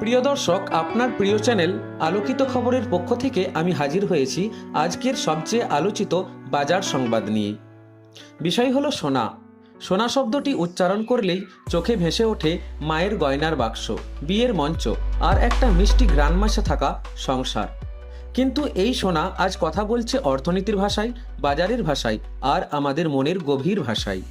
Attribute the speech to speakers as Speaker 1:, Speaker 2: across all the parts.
Speaker 1: প্রিয় দর্শক, আপনার প্রিয় চ্যানেল আলোকিত খবরের পক্ষ থেকে আমি হাজির হয়েছি আজকের সবচেয়ে আলোচিত বাজার সংবাদ নিয়ে। বিষয় হলো সোনা। সোনা শব্দটি উচ্চারণ করলেই চোখে ভেসে ওঠে মায়ের গয়নার বাক্স, বিয়ের মঞ্চ আর একটা মিষ্টি গ্রান মাসে থাকা সংসার। কিন্তু এই সোনা আজ কথা বলছে অর্থনীতির ভাষায়, বাজারের ভাষায় আর আমাদের মনের গভীর ভাষায়।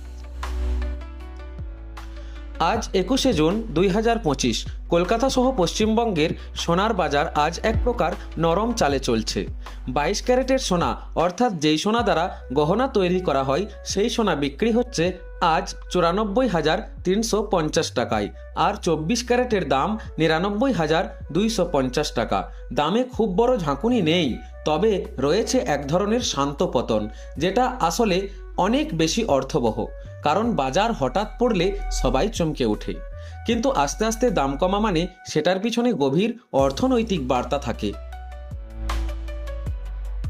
Speaker 1: আজ একুশে জুন দুই হাজার পঁচিশ। কলকাতা সহ পশ্চিমবঙ্গের সোনার বাজার আজ এক প্রকার নরম চালে চলছে। বাইশ ক্যারেটের সোনা, অর্থাৎ যেই সোনা দ্বারা গহনা তৈরি করা হয়, সেই সোনা বিক্রি হচ্ছে আজ চুরানব্বই হাজার তিনশো পঞ্চাশ টাকায় আর চব্বিশ ক্যারেটের দাম নিরানব্বই হাজার দুইশো পঞ্চাশ টাকা। দামে খুব বড় ঝাঁকুনি নেই, তবে রয়েছে এক ধরনের শান্ত পতন, যেটা আসলে অনেক বেশি অর্থবহ। কারণ বাজার হঠাৎ পড়লে সবাই চমকে ওঠে। কিন্তু আস্তে আস্তে দাম কমা মানে সেটার পিছনে গভীর অর্থনৈতিক বার্তা থাকে।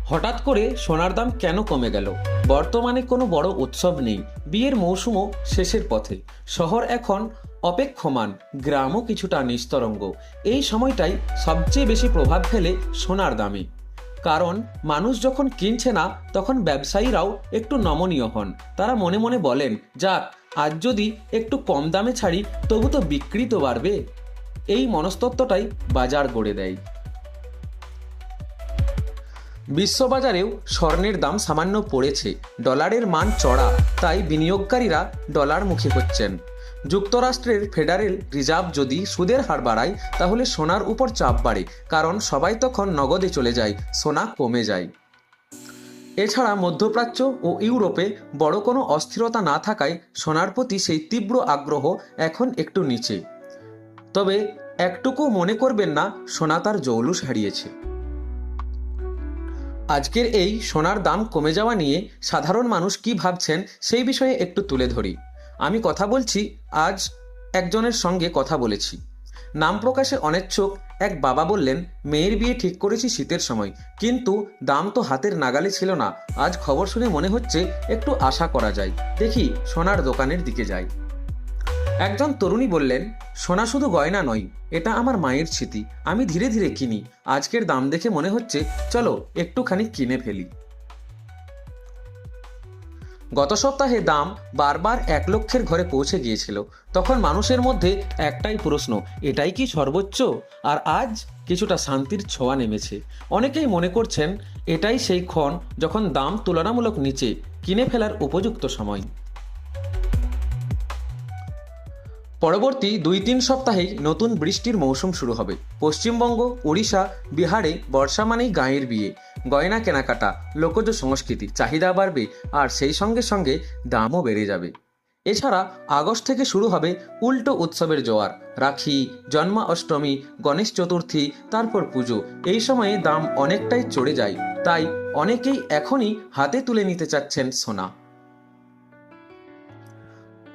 Speaker 1: হঠাৎ করে সোনার দাম কেন কমে গেল? বর্তমানে কোনো বড় উৎসব নেই। বিয়ের মৌসুমও শেষের পথে। শহর এখন অপেক্ষমান, গ্রামও কিছুটা নিস্তরঙ্গ। এই সময়টাই সবচেয়ে বেশি প্রভাব ফেলে সোনার দামে। কারণ মানুষ যখন কিনছে না, তখন ব্যবসায়ীরাও একটু নমনীয় হন। তারা মনে মনে বলেন, যাক, আজ যদি একটু কম দামে ছাড়ি, তবু তো বিক্রি তো বাড়বে। এই মনস্তত্ত্বটাই বাজার গড়ে দেয়। বিশ্ববাজারেও স্বর্ণের দাম সামান্য পড়েছে। ডলারের মান চড়া, তাই বিনিয়োগকারীরা ডলার মুখী হচ্ছেন যুক্তরাষ্ট্রের ফেডারেল রিজার্ভ যদি সুদের হার বাড়ায়, তাহলে সোনার উপর চাপ বাড়ে, কারণ সবাই তখন নগদে চলে যায়, সোনা কমে যায়। এছাড়া মধ্যপ্রাচ্য ও ইউরোপে বড় কোনো অস্থিরতা না থাকায় সোনার প্রতি সেই তীব্র আগ্রহ এখন একটু নিচে। তবে একটুকু মনে করবেন না, সোনা তার জৌলুস হারিয়েছে। আজকের এই সোনার দাম কমে যাওয়া নিয়ে সাধারণ মানুষ কি ভাবছেন, সেই বিষয়ে একটু তুলে ধরি। আমি কথা বলছি, আজ একজনের সঙ্গে কথা বলেছি। নাম প্রকাশে অনিচ্ছুক, এক বাবা বললেন, মেয়ের বিয়ে ঠিক করেছি শীতের সময়, কিন্তু দাম তো হাতের নাগালে ছিল না। আজ খবর শুনে মনে হচ্ছে একটু আশা করা যায়। দেখি, সোনার দোকানের দিকে যাই। একজন তরুণী বললেন, সোনা শুধু গয়না নয়, এটা আমার মায়ের স্মৃতি। আমি ধীরে ধীরে কিনি। আজকের দাম দেখে মনে হচ্ছে, চলো একটুখানি কিনে ফেলি। গত সপ্তাহে দাম বারবার এক লক্ষের ঘরে পৌঁছে গিয়েছিল। তখন মানুষের মধ্যে একটাই প্রশ্ন, এটাই কি সর্বোচ্চ? আর আজ কিছুটা শান্তির ছোঁয়া নেমেছে। অনেকেই মনে করছেন, এটাই সেই ক্ষণ যখন দাম তুলনামূলক নিচে কিনে ফেলার উপযুক্ত সময়। পরবর্তী দুই তিন সপ্তাহেই নতুন বৃষ্টির মৌসুম শুরু হবে। পশ্চিমবঙ্গ, ওড়িশা, বিহারে বর্ষা মানেই গাঁয়ের বিয়ে। গয়না কেনাকাটা, লোকজ সংস্কৃতি, চাহিদা বাড়বে আর সেই সঙ্গে সঙ্গে দামও বেড়ে যাবে। এছাড়া আগস্ট থেকে শুরু হবে উল্টো উৎসবের জোয়ার, রাখি জন্মাষ্টমী গণেশ চতুর্থী, তারপর পুজো। এই সময়ে দাম অনেকটাই চড়ে যায়, তাই অনেকেই এখনই হাতে তুলে নিতে চাচ্ছেন সোনা।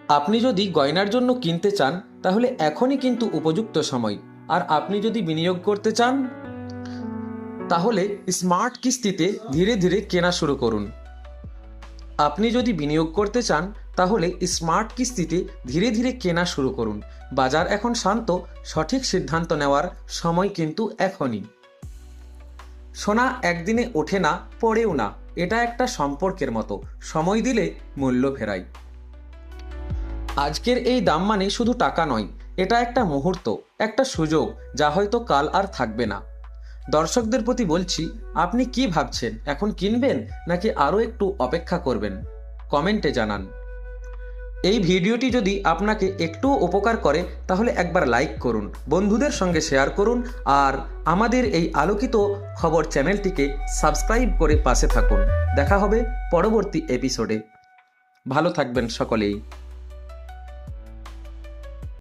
Speaker 1: আপনি যদি গয়নার জন্য কিনতে চান, তাহলে এখনই কিন্তু উপযুক্ত সময়। আর আপনি যদি বিনিয়োগ করতে চান তাহলে স্মার্ট কিস্তিতে ধীরে ধীরে কেনা শুরু করুন। আপনি যদি বিনিয়োগ করতে চান, তাহলে স্মার্ট কিস্তিতে ধীরে ধীরে কেনা শুরু করুন। বাজার এখন শান্ত, সঠিক সিদ্ধান্ত নেওয়ার সময় কিন্তু এখনই। সোনা একদিনে ওঠে না, পড়েও না, এটা একটা সম্পর্কের মতো, সময় দিলে মূল্য ফেরায়। আজকের এই দাম মানে শুধু টাকা নয়, এটা একটা মুহূর্ত, একটা সুযোগ, যা হয়তো কাল আর থাকবে না। দর্শকদের প্রতি বলছি, আপনি কি ভাবছেন? এখন কিনবেন নাকি আরও একটু অপেক্ষা করবেন? কমেন্টে জানান। এই ভিডিওটি যদি আপনাকে একটু উপকার করে, তাহলে একবার লাইক করুন, বন্ধুদের সঙ্গে শেয়ার করুন, আর আমাদের এই আলোকিত খবর চ্যানেলটিকে সাবস্ক্রাইব করে পাশে থাকুন। দেখা হবে পরবর্তী এপিসোডে। ভালো থাকবেন সকলেই।